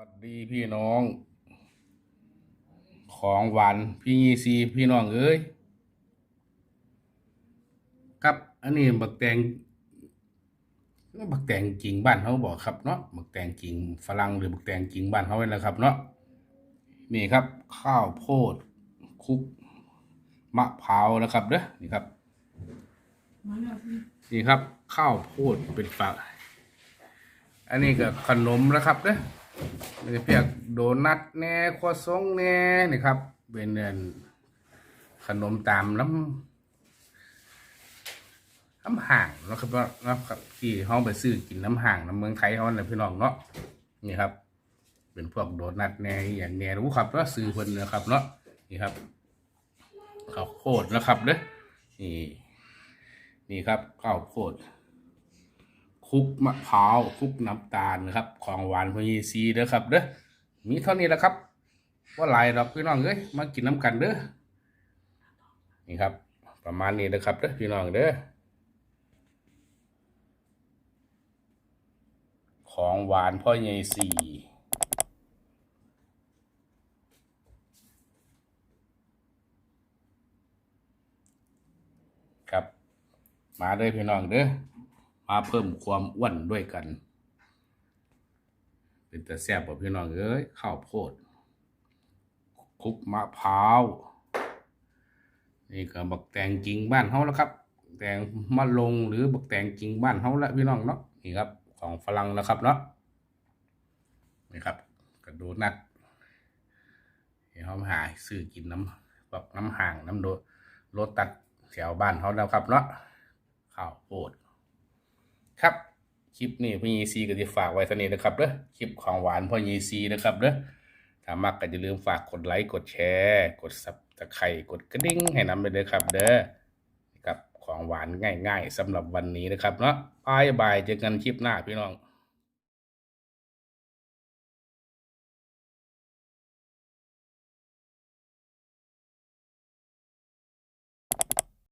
วัสดีพี่น้อง ของหวานพี่ยีซีพี่น้องเอ้ยครับอันนี้บักแตงบักแตงจริงบ้านเขาบอกครับเนาะบักแตงจริงฝรั่งหรือบักแตงจริงบ้านเขาเลยนะครับเนาะนี่ครับ ข้าวโพดคุกมะพร้าวนะครับเด้อนี่ครับนี่ครับ ข้าวโพดเป็นฝักอันนี้ก็ขนมนะครับเด้อ มันจะเปียกโดนัทแน่ครัวซองแน่นี่ครับ เป็นขนมตามน้ำน้ำห่างนะครับนะครับที่ห้องไปซื้อกินน้ำห่างน้ำเมืองไทยเขาเนี่ยพี่น้องเนาะนี่ครับ เป็นพวกโดนัทแน่อย่างแน่รู้ครับว่าซื้อเพิ่นนะครับเนาะนี่ครับข้าวโพดนะครับเด้อนี่ นี่ครับข้าวโพด คุกมะพร้าวคุกน้ำตาลนะครับ ของหวานพยีซีเด้อครับเด้อมีเท่านี้แหละครับว่าหลายดอกพี่น้องเอ้ยมากินน้ำกันเด้อนี่ครับ ประมาณนี้นะครับเด้อพี่น้องเด้อของหวานพ่อใหญ่ซีครับ มาเด้อพี่น้องเด้อ มาเพิ่มความอ้วนด้วยกัน เป็นแต่แซ่บพี่น้องเอ้ยข้าวโพดคุกมะพร้าวนี่ก็บักแตงจริงบ้านเฮาแล้วครับ แตงมะลงหรือบักแตงจริงบ้านเฮาละพี่น้องเนาะนี่ครับ ของฝรั่งนะครับเนาะนี่ครับกระดูนัดเขามาหาซื้อกินน้ำแบบน้ำห่างน้ำโดรถตัดแถวบ้านเขาแล้วครับเนาะข้าวโพด ครับ คลิปนี้พ่อยีซีก็จะฝากไว้สนิทนะครับเด้อคลิปของหวานพ่อยีซีนะครับเด้อถ้ามักก็อย่าลืมฝากกดไลค์กดแชร์ กดซับตะไคร่กดกระดิ่งให้นำไปเลยครับ เด้อครับของหวานง่าย ๆสำหรับวันนี้นะครับเนาะบายบายเจอกันคลิปหน้าพี่น้อง